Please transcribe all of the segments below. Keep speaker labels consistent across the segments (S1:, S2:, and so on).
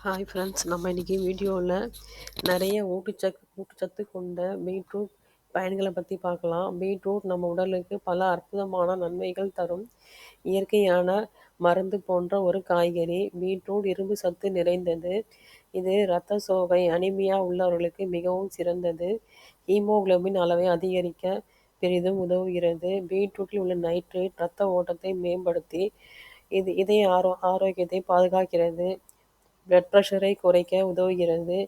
S1: Hi friends நம்ம இன்றைக்கி வீடியோவில் நிறைய ஊட்டச்சத்து ஊட்டச்சத்து கொண்ட பீட்ரூட் பயன்களை பற்றி பார்க்கலாம். பீட்ரூட் நம்ம உடலுக்கு பல அற்புதமான நன்மைகள் தரும். இயற்கையான மருந்து போன்ற ஒரு காய்கறி பீட்ரூட் இரும்பு சத்து நிறைந்தது. இது இரத்த சோகை அனிமியா உள்ளவர்களுக்கு மிகவும் சிறந்தது. ஹீமோகுளோபின் அளவை அதிகரிக்க பெரிதும் உதவுகிறது. பீட்ரூட்டில் உள்ள நைட்ரேட் இரத்த ஓட்டத்தை மேம்படுத்தி இது இதய ஆரோ ஆரோக்கியத்தை பாதுகாக்கிறது. பிளட் ப்ரெஷரை குறைக்க உதவுகிறது.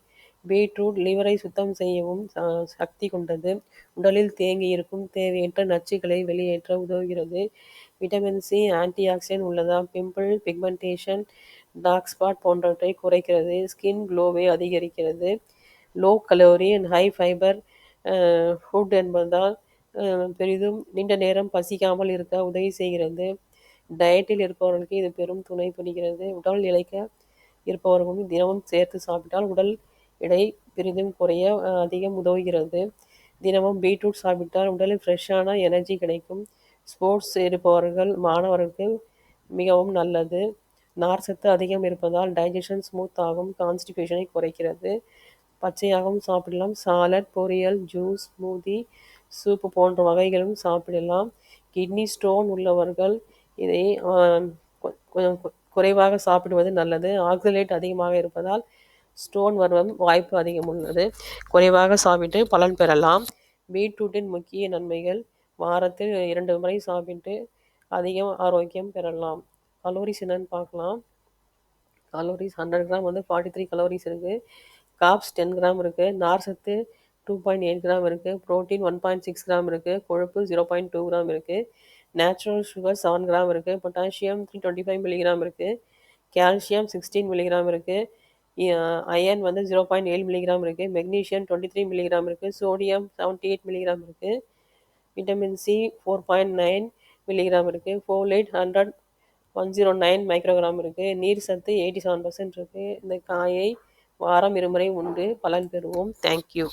S1: பீட்ரூட் லிவரை சுத்தம் செய்யவும் சக்தி கொண்டது. உடலில் தேங்கி இருக்கும் தேவையற்ற நச்சுக்களை வெளியேற்ற உதவுகிறது. விட்டமின் சி ஆன்டி ஆக்சிடென்ட் உள்ளதா? பிம்பிள் பிக்மெண்டேஷன் டார்க் ஸ்பாட் போன்றவற்றை குறைக்கிறது. ஸ்கின் க்ளோவை அதிகரிக்கிறது. Low calorie and high fibre food என்பதால் பெரிதும் நீண்ட நேரம் பசிக்காமல் இருக்க உதவி செய்கிறது. டயட்டில் இருப்பவர்களுக்கு இது பெரும் துணை புரிகிறது. உடல் இழைக்க இருப்பவர்களும் தினமும் சேர்த்து சாப்பிட்டால் உடல் எடை பெரிதும் குறைய அதிகம் உதவுகிறது. தினமும் பீட்ரூட் சாப்பிட்டால் உடலில் ஃப்ரெஷ்ஷான எனர்ஜி கிடைக்கும். ஸ்போர்ட்ஸ் இருப்பவர்கள் மாணவர்களுக்கு மிகவும் நல்லது. நார் சத்து அதிகம் இருப்பதால் டைஜஷன் ஸ்மூத் ஆகும் கான்ஸ்டிபேஷனை குறைக்கிறது. பச்சையாகவும் சாப்பிடலாம். சாலட் பொரியல் ஜூஸ் ஸ்மூதி சூப்பு போன்ற வகைகளும் சாப்பிடலாம். கிட்னி ஸ்டோன் உள்ளவர்கள் இதை கொஞ்சம் குறைவாக சாப்பிடுவது நல்லது. ஆக்சலேட் அதிகமாக இருப்பதால் ஸ்டோன் வருவதும் வாய்ப்பு அதிகம் உள்ளது. குறைவாக சாப்பிட்டு பலன் பெறலாம். பீட்ரூட்டின் முக்கிய நன்மைகள் வாரத்தில் இரண்டு முறை சாப்பிட்டு அதிகம் ஆரோக்கியம் பெறலாம். கலோரிஸ் என்னன்னு பார்க்கலாம். கலோரிஸ் ஹண்ட்ரட் கிராம் வந்து ஃபார்ட்டி த்ரீ கலோரிஸ் இருக்குது காப்ஸ் டென் கிராம் இருக்குது நார்சத்து டூ பாயிண்ட் எயிட் கிராம் இருக்குது protein one point six gram இருக்குது கொழுப்பு ஜீரோ பாயிண்ட் டூ கிராம் இருக்குது நேச்சுரல் சுகர் செவன் கிராம் இருக்குது potassium three twenty five milligram இருக்குது கால்சியம் சிக்ஸ்டீன் மில்லிகிராம் இருக்குது அயன் வந்து ஜீரோ பாயிண்ட் ஏழு மில்லிகிராம் இருக்குது மெக்னீஷியம் டுவெண்ட்டி த்ரீ மில்லிகிராம் இருக்குது சோடியம் செவன்ட்டி எயிட் மில்லிகிராம் இருக்குது vitamin C four point nine milligram இருக்குது folate hundred one zero nine microgram இருக்குது நீர் சத்து எயிட்டி செவன் பர்சன்ட் இருக்குது இந்த காயை வாரம் இருமுறை உண்டு பலன் பெறுவோம். தேங்க்யூ